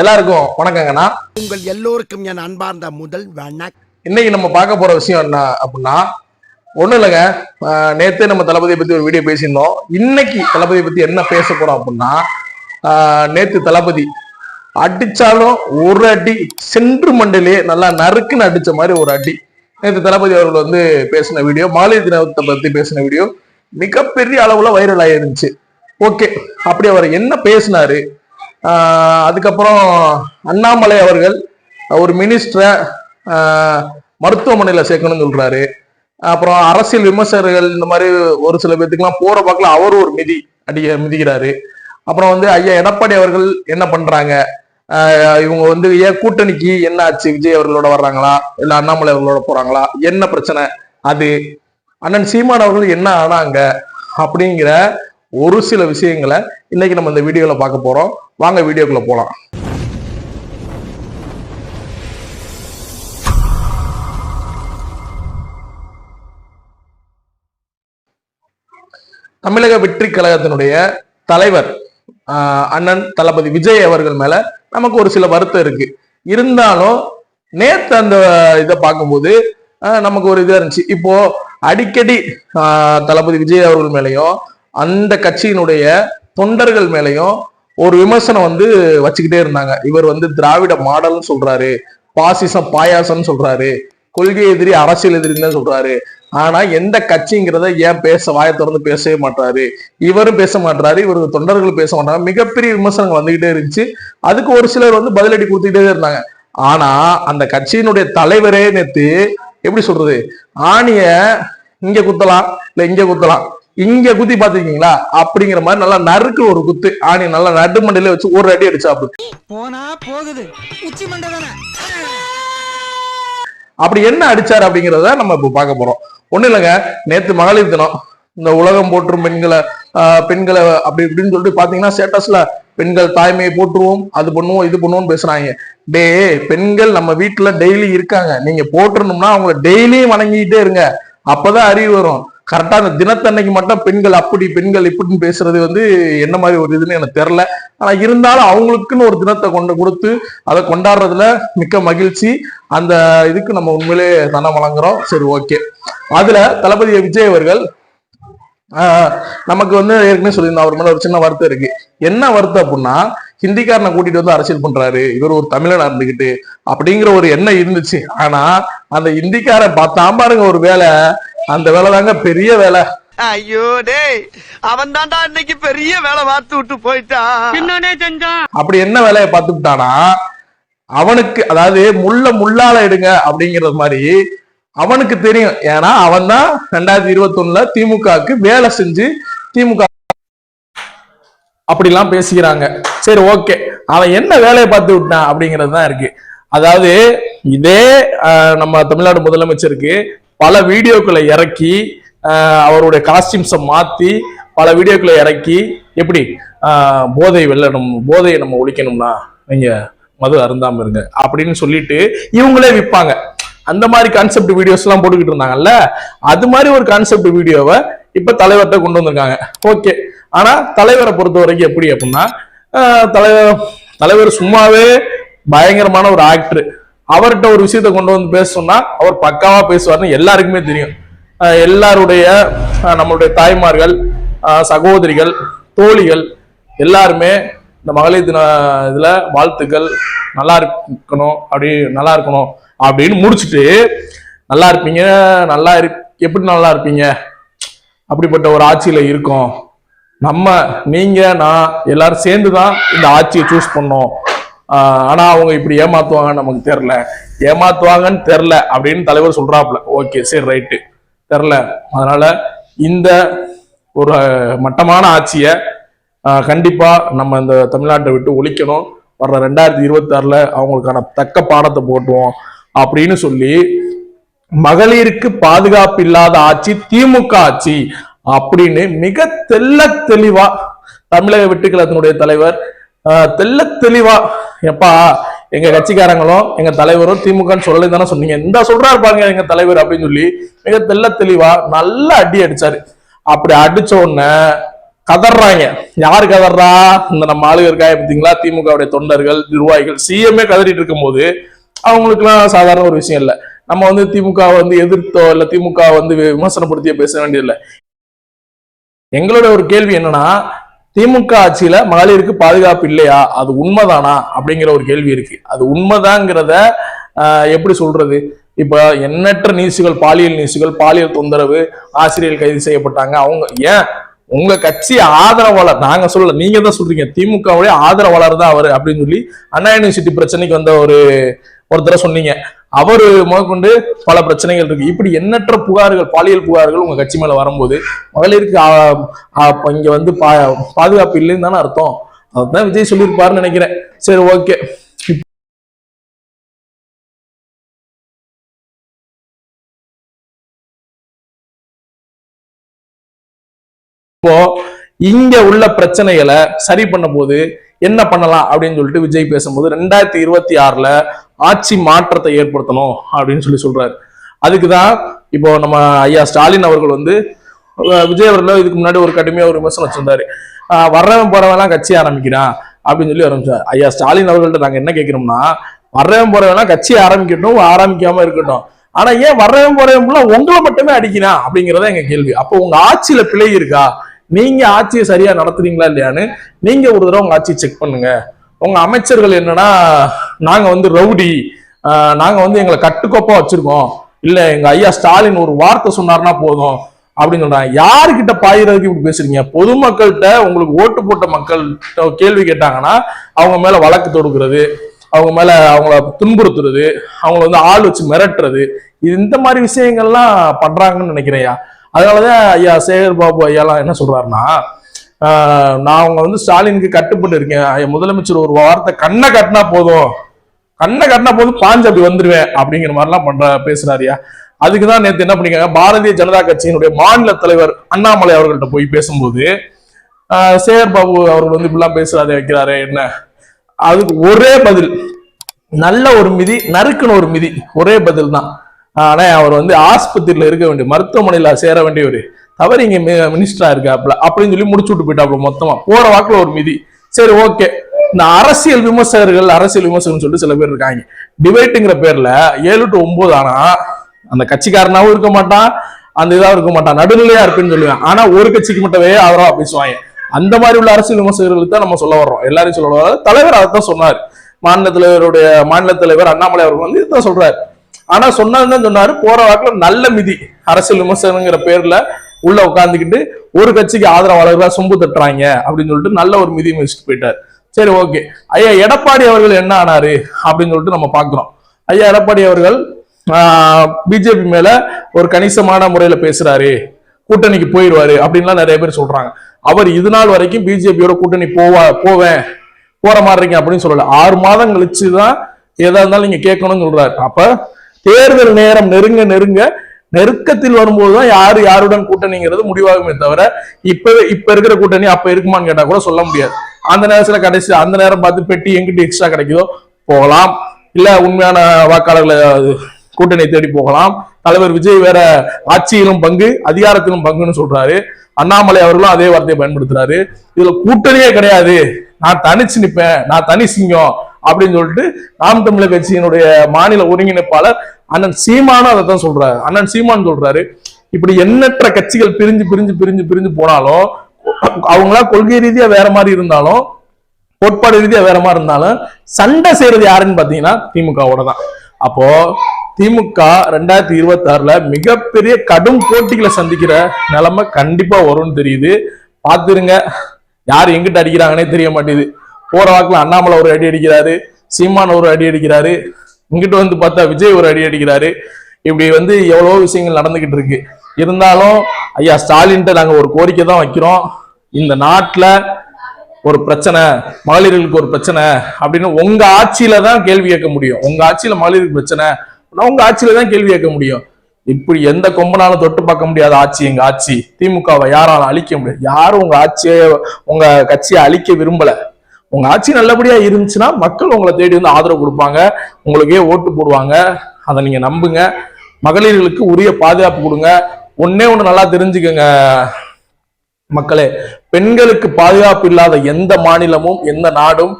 எல்லாருக்கும் வணக்கங்கண்ணா. உங்கள் எல்லோருக்கும் என் அன்பார்ந்த முதல் வணக்கம் இன்னைக்கு நம்ம பார்க்க போற விஷயம் என்ன அப்படின்னா ஒண்ணும் இல்லைங்க. நேத்தே நம்ம தளபதியை பத்தி ஒரு வீடியோ பேசியிருந்தோம். இன்னைக்கு தளபதியை பத்தி என்ன பேச போறோம் அப்படின்னா நேத்து தளபதி அடிச்சாலும் ஒரு அடி சென்று மண்டலே நல்லா நறுக்குன்னு அடிச்ச மாதிரி ஒரு அடி. நேத்து தளபதி அவர்கள் வந்து பேசின வீடியோ மகளிர் தினத்தை பத்தி பேசின வீடியோ மிகப்பெரிய அளவுல வைரல் ஆயிருந்துச்சு. ஓகே அப்படி அவர் என்ன பேசினாரு? அதுக்கப்புறம் அண்ணாமலை அவர்கள் ஒரு மினிஸ்டரை மருத்துவமனையில் சேர்க்கணும்னு சொல்கிறாரு அப்புறம் அரசியல் விமர்சகர்கள் இந்த மாதிரி ஒரு சில பேத்துக்குலாம் போகிற பக்கம் அவர் ஒரு மிதி அடிய மிதிக்கிறாரு. அப்புறம் வந்து ஐயா எடப்பாடி அவர்கள் என்ன பண்ணுறாங்க இவங்க வந்து ஏன் கூட்டணிக்கு என்ன ஆச்சு? விஜய் அவர்களோட வர்றாங்களா? இல்லை அண்ணாமலை அவர்களோட போகிறாங்களா என்ன பிரச்சனை? அது அண்ணன் சீமான் அவர்கள் என்ன ஆனாங்க? அப்படிங்கிற ஒரு சில விஷயங்களை இன்னைக்கு நம்ம இந்த வீடியோவில் பார்க்க போறோம். வாங்க வீடியோக்குள்ள போகலாம் தமிழக வெற்றி கழகத்தினுடைய தலைவர் ஆஹ் அண்ணன் தளபதி விஜய் அவர்கள் மேல நமக்கு ஒரு சில வருத்தம் இருக்கு. இருந்தாலும் நேத்து அந்த இதை பார்க்கும்போது ஆஹ் நமக்கு ஒரு இதா இருந்துச்சு. இப்போ அடிக்கடி ஆஹ் தளபதி விஜய் அவர்கள் மேலையும் அந்த கட்சியினுடைய தொண்டர்கள் மேலையும் ஒரு விமர்சனம் வந்து வச்சுக்கிட்டே இருந்தாங்க. இவர் வந்து திராவிட மாடல்னு சொல்றாரு பாசிசம் பாயாசம்னு சொல்றாரு கொள்கை எதிரி அரசியல் எதிரின்னு சொல்றாரு. ஆனா எந்த கட்சிங்கிறத ஏன் பேச வாயை திறந்து பேசவே மாட்டாரு? இவரும் பேச மாட்டாரு இவருக்கு தொண்டர்கள் பேச மாட்டாங்க. மிகப்பெரிய விமர்சனங்கள் வந்துகிட்டே இருந்துச்சு. அதுக்கு ஒரு சிலர் வந்து பதிலடி கொடுத்துக்கிட்டே இருந்தாங்க. ஆனா அந்த கட்சியினுடைய தலைவரே நேத்து எப்படி சொல்றது ஆணிய இங்க குத்தலாம் இல்ல இங்க குத்தலாம். இங்க குத்தி பாத்திருக்கீங்களா அப்படிங்கிற மாதிரி நல்லா நறுக்கு ஒரு குத்து. ஆணி நல்லா நடு மண்டையில வச்சு ஒரு அடி அடிச்சாப்பு போனா போகுது. உச்சி அப்படி என்ன அடிச்சாரு அப்படிங்கிறத நம்ம இப்போ பார்க்க போறோம். ஒண்ணும் இல்லைங்க. நேத்து மகளிர் தினம். இந்த உலகம் போற்றும் பெண்களை பெண்களை அப்படி இப்படின்னு சொல்லிட்டு பாத்தீங்கன்னா ஸ்டேட்டஸ்ல பெண்கள் தாய்மையை போற்றுவோம் அது பண்ணுவோம் இது பண்ணுவோம்னு பேசுறாங்க. டே பெண்கள் நம்ம வீட்டுல டெய்லி இருக்காங்க. நீங்க போட்டுறணும்னா அவங்கள டெய்லியும் வணங்கிட்டே இருங்க. அப்பதான் அறிவு வரும். கரெக்டாக அந்த தினத்தன்னைக்கு மட்டும் பெண்கள் அப்படி பெண்கள் இப்படின்னு பேசுறது வந்து என்ன மாதிரி ஒரு இதுன்னு எனக்கு தெரியல. ஆனா இருந்தாலும் அவங்களுக்குன்னு ஒரு தினத்தை கொண்டு கொடுத்து அதை கொண்டாடுறதுல மிக்க மகிழ்ச்சி. அந்த இதுக்கு நம்ம உண்மையிலே தனம் வழங்குறோம். சரி ஓகே. அதுல தளபதி விஜய் அவர்கள் ஆஹ், நமக்கு வந்து ஏற்கனவே சொல்லியிருந்தோம் அவர் மேல ஒரு சின்ன வருத்தம் இருக்கு. என்ன வருத்தம் அப்படின்னா ஹிந்திக்காரனை கூட்டிட்டு வந்து அரசியல் பண்றாரு இவர் ஒரு தமிழனா இருந்துகிட்டு அப்படிங்கிற ஒரு எண்ணம் இருந்துச்சு. ஆனா அந்த ஹிந்திக்காரன் பார்த்தா பாருங்க ஒரு வேலை அந்த வேலை தாங்க பெரிய வேலை. ஐயோ டேய் அவன் தான்டா இன்னைக்கு பெரிய வேலை பார்த்து விட்டு போயிட்டான் பின்னானே செஞ்சான் அப்படி என்ன வேலையை பார்த்துட்டானா அவனுக்கு அதாவது முள்ள முள்ளால எடுங்க அப்படிங்கிறது மாதிரி அவனுக்கு தெரியும். ஏன்னா அவன் தான் ரெண்டாயிரத்தி இருபத்தி ஒண்ணுல திமுகவுக்கு வேலை செஞ்சு திமுக அப்படிலாம் பேசிக்கிறாங்க. சரி ஓகே. அவன் என்ன வேலையை பார்த்து விட்டான் அப்படிங்கிறது தான் இருக்கு. அதாவது இதே ஆஹ், நம்ம தமிழ்நாடு முதலமைச்சருக்கு பல வீடியோக்களை இறக்கி அவருடைய காஸ்டியூம்ஸை மாற்றி பல வீடியோக்களை இறக்கி எப்படி போதை வெல்லணும் போதையை நம்ம ஒழிக்கணும்னா நீங்க மது அருந்தாம இருங்க அப்படின்னு சொல்லிட்டு இவங்களே விற்பாங்க அந்த மாதிரி கான்செப்ட் வீடியோஸ் எல்லாம் போட்டுக்கிட்டு இருந்தாங்கல்ல அது மாதிரி ஒரு கான்செப்ட் வீடியோவை இப்ப தலைவர்கிட்ட கொண்டு வந்திருக்காங்க. ஓகே ஆனா தலைவரை பொறுத்த வரைக்கும் எப்படி அப்படின்னா தலைவர் தலைவர் சும்மாவே பயங்கரமான ஒரு ஆக்டர் அவர்கிட்ட ஒரு விஷயத்த கொண்டு வந்து பேச சொன்னா அவர் பக்காவா பேசுவார்னு எல்லாருக்குமே தெரியும். எல்லாருடைய நம்மளுடைய தாய்மார்கள் சகோதரிகள் தோழிகள் எல்லாருமே இந்த மகளிர் தின இதுல வாழ்த்துக்கள் நல்லா இருக்கணும் அப்படி நல்லா இருக்கணும் அப்படின்னு முடிச்சுட்டு நல்லா இருப்பீங்க நல்லா இரு எப்படி நல்லா இருப்பீங்க? அப்படிப்பட்ட ஒரு ஆட்சியில இருக்கோம். நம்ம நீங்க நான் எல்லாரும் சேர்ந்து தான் இந்த ஆட்சியை சூஸ் பண்ணோம். ஆனால் ஆனா அவங்க இப்படி ஏமாத்துவாங்கன்னு நமக்கு தெரில ஏமாத்துவாங்கன்னு தெரில அப்படின்னு தலைவர் சொல்றாப்ல ஓகே சரி ரைட்டு தெரில அதனால இந்த ஒரு மட்டமான ஆட்சியை கண்டிப்பாக கண்டிப்பா நம்ம இந்த தமிழ்நாட்டை விட்டு ஒழிக்கணும். வர்ற ரெண்டாயிரத்தி இருபத்தி ஆறுல அவங்களுக்கான தக்க பாடத்தை போட்டுவோம் அப்படின்னு சொல்லி மகளிருக்கு பாதுகாப்பு இல்லாத ஆட்சி திமுக ஆட்சி அப்படின்னு மிக தெல்ல தெளிவா தமிழக வெட்டுக்கழகத்தினுடைய தலைவர் தெல்ல தெள்ள தெளிவா எப்பா எங்க கட்சிக்காரங்களும் எங்க தலைவரும் திமுகன்னு சொல்லலை தானே சொன்னீங்க. இந்த சொல்றாரு பாருங்க எங்க தலைவர் அப்படின்னு சொல்லி மிக தெல்ல தெளிவா நல்ல அடி அடிச்சாரு. அப்படி அடிச்ச உடனே கதறாங்க யார் கதறா இந்த நம்ம ஆளுங்க இருக்காங்க பார்த்தீங்களா? திமுகவுடைய தொண்டர்கள் நிர்வாகிகள் சிஎம்ஏ கதறிட்டு இருக்கும்போது அவங்களுக்குலாம் சாதாரண ஒரு விஷயம் இல்லை. நம்ம வந்து திமுக வந்து எதிர்த்தோ இல்ல திமுக வந்து விமர்சனப்படுத்தியோ பேச வேண்டியதில்லை. எங்களோட ஒரு கேள்வி என்னன்னா திமுக ஆட்சியில மகளிருக்கு பாதுகாப்பு இல்லையா? அது உண்மைதானா? அப்படிங்கிற ஒரு கேள்வி இருக்கு. அது உண்மைதாங்கிறத எப்படி சொல்றது? இப்ப எண்ணற்ற நியூஸுகள் பாலியல் நியூஸுகள் பாலியல் தொந்தரவு ஆசிரியர் கைது செய்யப்பட்டாங்க. அவங்க ஏன்? உங்க கட்சி ஆதரவாளர் நாங்க சொல்லல நீங்க தான் சொல்றீங்க. திமுகவுடைய ஆதரவாளர் தான் அவரு அப்படின்னு சொல்லி அண்ணா யூனிவர்சிட்டி பிரச்சனைக்கு வந்த ஒரு ஒருத்தர சொன்னீங்க. அவர் முதற்கொண்டு பல பிரச்சனைகள் இருக்கு. இப்படி எண்ணற்ற புகார்கள் பாலியல் புகார்கள் உங்க கட்சி மேல வரும்போது மகளிருக்கு இங்க வந்து பா- பாதுகாப்பு இல்லைன்னு தானே அர்த்தம். அதுதான் விஜய் சொல்லியிருப்பாருன்னு நினைக்கிறேன். சரி ஓகே. இப்போ இங்க உள்ள பிரச்சனைகளை சரி பண்ண போது என்ன பண்ணலாம் அப்படின்னு சொல்லிட்டு விஜய் பேசும்போது ரெண்டாயிரத்தி இருபத்தி ஆறுல ஆட்சி மாற்றத்தை ஏற்படுத்தணும் அப்படின்னு சொல்லி சொல்றாரு. அதுக்குதான் இப்போ நம்ம ஐயா ஸ்டாலின் அவர்கள் வந்து விஜய் அவர்கள் இதுக்கு முன்னாடி ஒரு கடுமையா ஒரு விமர்சனம் வச்சிருந்தாரு. வர்றவன் போறவெல்லாம் கட்சி ஆரம்பிக்கிறான் அப்படின்னு சொல்லி ஆரம்பிச்சார். ஐயா ஸ்டாலின் அவர்கள்ட்ட நாங்க என்ன கேட்கிறோம்னா வர்றவன் போறவெல்லாம் கட்சி ஆரம்பிக்கட்டும் ஆரம்பிக்காம இருக்கட்டும். ஆனா ஏன் வர்றவன் போறவன் உங்களை மட்டுமே அடிக்கிறான் அப்படிங்கறத எங்க கேள்வி. அப்போ உங்க ஆட்சியில பிழை இருக்கா? நீங்க ஆட்சியை சரியா நடத்துறீங்களா இல்லையான்னு நீங்க ஒரு தடவை உங்க ஆட்சியை செக் பண்ணுங்க. உங்க அமைச்சர்கள் என்னன்னா நாங்க வந்து ரவுடி. நாங்க வந்து எங்களை கட்டுக்கோப்பா வச்சிருக்கோம். இல்ல எங்க ஐயா ஸ்டாலின் ஒரு வார்த்தை சொன்னார்னா போதும் அப்படின்னு சொல்றாங்க. யாருக்கிட்ட பாயிறதுக்கு இப்படி பேசுறீங்க? பொதுமக்கள்கிட்ட உங்களுக்கு ஓட்டு போட்ட மக்கள் கேள்வி கேட்டாங்கன்னா அவங்க மேல வழக்கு தொடுக்கிறது அவங்க மேல அவங்கள துன்புறுத்துறது அவங்கள வந்து ஆள் வச்சு மிரட்டுறது இது இந்த மாதிரி விஷயங்கள்லாம் பண்றாங்கன்னு நினைக்கிறேன்யா அதனாலதான் ஐயா சேகர் பாபு ஐயாலாம் என்ன சொல்றாருன்னா நான் அவங்க வந்து ஸ்டாலினுக்கு கட்டுப்பட்டு இருக்கேன். ஐயா முதலமைச்சர் ஒரு வார்த்தை கண்ணை கட்டினா போதும். கண்ணை கட்டினா போதும் பாஞ்சு அப்படி வந்துருவேன். அப்படிங்கிற மாதிரிலாம் பண்ற பேசுறாருயா அதுக்குதான் நேத்து என்ன பண்ணிக்காங்க பாரதிய ஜனதா கட்சியினுடைய மாநில தலைவர் அண்ணாமலை அவர்கள்ட்ட போய் பேசும்போது சேகர் பாபு அவர்கள் வந்து இப்படிலாம் பேசுறாரு வைக்கிறாரு என்ன? அதுக்கு ஒரே பதில் நல்ல ஒரு மிதி நறுக்குன்னு ஒரு மிதி ஒரே பதில் தான் ஆனா அவர் வந்து ஆஸ்பத்திரியில இருக்க வேண்டிய மருத்துவமனையில சேர வேண்டியவர். தவறு இங்க மினிஸ்டரா இருக்காப்ல அப்படின்னு சொல்லி முடிச்சு விட்டு போயிட்டாப்ல மொத்தமா. போற வாக்குல ஒரு மிதி. சரி ஓகே இந்த அரசியல் விமர்சகர்கள் அரசியல் விமர்சகர்னு சொல்லிட்டு சில பேர் இருக்காங்க. டிபேட்டுங்கிற பேர்ல ஏழு டு ஒன்பது ஆனா அந்த கட்சிக்காரனாவும் இருக்க மாட்டான் அந்த இதாவும் இருக்க மாட்டான். நடுநிலையா இருப்பேன்னு சொல்லுவேன். ஆனா ஒரு கட்சிக்கு மட்டுமே அவரா பேசுவாங்க. அந்த மாதிரி உள்ள அரசியல் விமர்சகர்களுக்கு தான் நம்ம சொல்ல வர்றோம். எல்லாரையும் சொல்ல வர்றோம். தலைவர் அதைத்தான் சொன்னார். மாநில தலைவருடைய மாநில தலைவர் அண்ணாமலை அவர்கள் வந்து இதுதான் சொல்றாரு. ஆனா சொன்னதுதான் சொன்னாரு போற வாக்குல நல்ல மிதி. அரசியல் விமர்சனங்கிற பேர்ல உள்ள உட்காந்துக்கிட்டு ஒரு கட்சிக்கு ஆதரவாளர்களா சொம்பு தட்டுறாங்க அப்படின்னு சொல்லிட்டு நல்ல ஒரு மிதி மிதிச்சுட்டு போயிட்டார். சரி ஓகே. ஐயா எடப்பாடி அவர்கள் என்ன ஆனாரு அப்படின்னு சொல்லிட்டு நம்ம பாக்குறோம் ஐயா எடப்பாடி அவர்கள் பிஜேபி மேல ஒரு கணிசமான முறையில பேசுறாரு. கூட்டணிக்கு போயிடுவாரு அப்படின்லாம் நிறைய பேர் சொல்றாங்க. அவர் இது நாள் வரைக்கும் பிஜேபியோட கூட்டணி போவா போவேன் போற மாதிரி இருக்கீங்க அப்படின்னு சொல்லல. ஆறு மாதம் கழிச்சு தான் எதா இருந்தாலும் நீங்க கேட்கணும்னு சொல்றாரு. அப்ப தேர்தல் நேரம் நெருங்க நெருங்க நெருக்கத்தில் வரும்போதுதான் யாரு யாருடன் கூட்டணிங்கிறது முடிவாகுமே தவிர இப்ப இப்ப இருக்கிற கூட்டணி அப்ப இருக்குமான்னு கேட்டா கூட சொல்ல முடியாது. அந்த நேரத்துல கடைசி அந்த நேரம் பார்த்து பெட்டி எங்கிட்ட எக்ஸ்ட்ரா கிடைக்குதோ போகலாம். இல்ல உண்மையான வாக்காளர்களை கூட்டணி தேடி போகலாம். தலைவர் விஜய் வேற ஆட்சியிலும் பங்கு அதிகாரத்திலும் பங்குன்னு சொல்றாரு. அண்ணாமலை அவர்களும் அதே வார்த்தையை பயன்படுத்துறாரு. இதுல கூட்டணியே கிடையாது. நான் தனிச்சு நிப்பேன். நான் தனி சிங்கம். அப்படின்னு சொல்லிட்டு நாம் தமிழர் கட்சியினுடைய மாநில ஒருங்கிணைப்பாளர் அண்ணன் சீமானும் அதை தான் சொல்றாரு. அண்ணன் சீமான் சொல்றாரு இப்படி எண்ணற்ற கட்சிகள் பிரிஞ்சு பிரிஞ்சு பிரிஞ்சு பிரிஞ்சு போனாலும் அவங்களா கொள்கை ரீதியா வேற மாதிரி இருந்தாலும் கோட்பாடு ரீதியா வேற மாதிரி இருந்தாலும் சண்டை செய்யறது யாருன்னு பாத்தீங்கன்னா திமுகவோட தான். அப்போ திமுக ரெண்டாயிரத்தி இருபத்தி ஆறுல மிகப்பெரிய கடும் போட்டிகளை சந்திக்கிற நிலைமை கண்டிப்பா வரும்னு தெரியுது. பாத்துருங்க யார் எங்கிட்ட அடிக்கிறாங்கன்னே தெரிய மாட்டேங்குது. போற வாக்குல அண்ணாமலை ஒரு அடி அடிக்கிறாரு சீமான் ஒரு அடி அடிக்கிறாரு இங்கிட்ட வந்து பார்த்தா விஜய் ஒரு அடி அடிக்கிறாரு. இப்படி வந்து எவ்வளவோ விஷயங்கள் நடந்துகிட்டு இருக்கு. இருந்தாலும் ஐயா ஸ்டாலின்ட்ட நாங்க ஒரு கோரிக்கை தான் வைக்கிறோம். இந்த நாட்டுல ஒரு பிரச்சனை மகளிர்களுக்கு ஒரு பிரச்சனை அப்படின்னு உங்க ஆட்சியில தான் கேள்வி கேட்க முடியும். உங்க ஆட்சியில மகளிருக்கு பிரச்சனை உங்க ஆட்சியில தான் கேள்வி கேட்க முடியும். இப்படி எந்த கொம்பனாலும் தொட்டு பார்க்க முடியாத ஆட்சி எங்க ஆட்சி? திமுகவை யாராலும் அழிக்க முடியாது. யாரும் உங்க ஆட்சியை உங்க கட்சியை அழிக்க விரும்பல. உங்க ஆட்சி நல்லபடியா இருந்துச்சுன்னா மக்கள் உங்களை தேடி வந்து ஆதரவு கொடுப்பாங்க. உங்களுக்கே ஓட்டு போடுவாங்க. அதை நீங்க நம்புங்க. மகளிர்களுக்கு உரிய பாதுகாப்பு கொடுங்க. ஒன்னே ஒண்ணு நல்லா தெரிஞ்சுக்கங்க மக்களே. பெண்களுக்கு பாதுகாப்பு இல்லாத எந்த மாநிலமும் எந்த நாடும்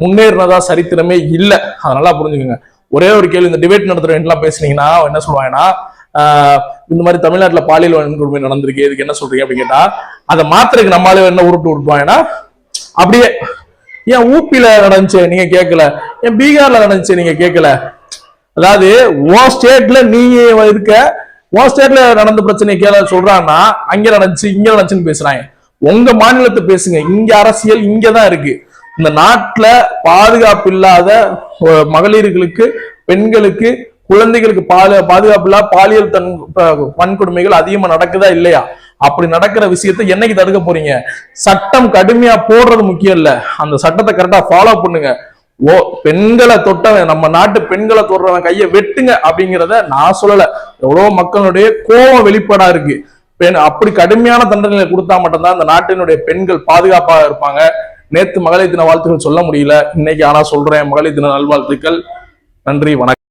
முன்னேறினதா சரித்திரமே இல்லை. அதை நல்லா புரிஞ்சுக்கோங்க. ஒரே ஒரு கேள்வி இந்த டிபேட் நடத்துறவங்கலாம் பேசுனீங்கன்னா என்ன சொல்லுவாங்கன்னா ஆஹ் இந்த மாதிரி தமிழ்நாட்டுல பாலியல் வன்கொடுமை நடந்திருக்கு. இதுக்கு என்ன சொல்றீங்க? அப்படின்னு கேட்டா அதை மாத்திரைக்கு நம்மளால என்ன உருட்டு விட்டுவாங்கன்னா அப்படியே ஏன் ஊப்பில நடந்துச்சு நீங்க கேட்கல ஏன் பீகார்ல நடந்துச்சு நீங்க கேட்கல அதாவது ஓ ஸ்டேட்ல நீங்க இருக்க ஓ ஸ்டேட்ல நடந்த பிரச்சனை கேள சொல்றான்னா அங்க நடந்துச்சு இங்க நடந்துச்சுன்னு பேசுறாங்க. உங்க மாநிலத்தை பேசுங்க. இங்க அரசியல் இங்கதான் இருக்கு. இந்த நாட்டுல பாதுகாப்பு இல்லாத மகளிர்களுக்கு பெண்களுக்கு குழந்தைகளுக்கு பால பாதுகாப்புல பாலியல் தன் வன்கொடுமைகள் அதிகமா நடக்குதா இல்லையா? அப்படி நடக்கிற விஷயத்தை என்னைக்கு தடுக்க போறீங்க? சட்டம் கடுமையா போடுறது முக்கியம் இல்ல. அந்த சட்டத்தை கரெக்டா ஃபாலோ பண்ணுங்க. ஓ பெண்களை தொட்டவன் நம்ம நாட்டு பெண்களை தொடுறவன் கையை வெட்டுங்க அப்படிங்கிறத நான் சொல்லல. எவ்வளவு மக்களுடைய கோபம் வெளிப்பாடா இருக்கு. பெண் அப்படி கடுமையான தண்டனைகளை கொடுத்தா மட்டும்தான் அந்த நாட்டினுடைய பெண்கள் பாதுகாப்பாக இருப்பாங்க. நேத்து மகளிர் தின வாழ்த்துக்கள் சொல்ல முடியல. இன்னைக்கு ஆனா சொல்றேன். மகளிர் தின நல்வாழ்த்துக்கள். நன்றி வணக்கம்.